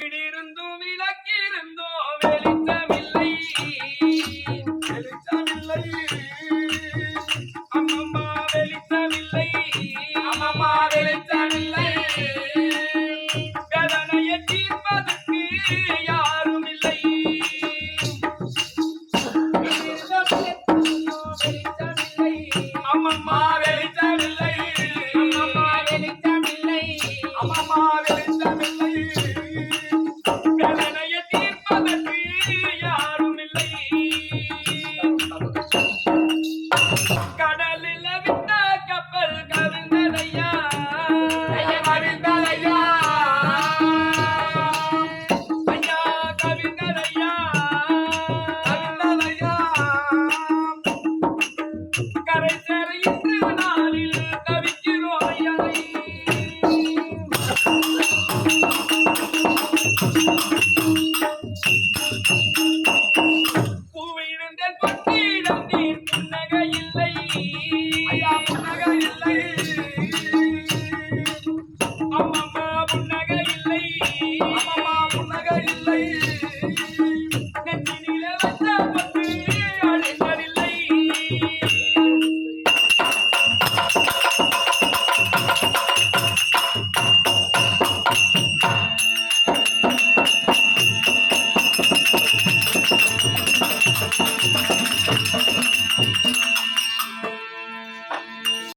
வீடிருந்தும் விளக்கிருந்தோம் வெளிச்சமில்லை. வெளிச்சமில்லை. அம்மம்மா வெளிச்சமில்லை. அம்மம்மா வெளிச்சமில்லை. வேதனையை தீர்ப்பதற்கு யாரும் இல்லை அம்மம்மா வெளிச்சமில்லை. அம்மம்மா வெளிச்சமில்லை. அம்மம்மா கடலில் விட்ட கப்பல் கவிழ்ந்ததையா? கவிழ்ந்ததையா? ஐயா கவிழ்ந்ததையா? கவிழ்ந்ததையா? கரை சேரையிட்டு நாளில் தவிக்கிறோம் ஐயா. பூவிழுந்த பட்டிட ஐயா புன்னக இல்லை. அம்மம்மா புன்னக இல்லை. அம்மம்மா புன்னக இல்லை. நெஞ்சினில வந்த பத்து அழைப்பதில்லை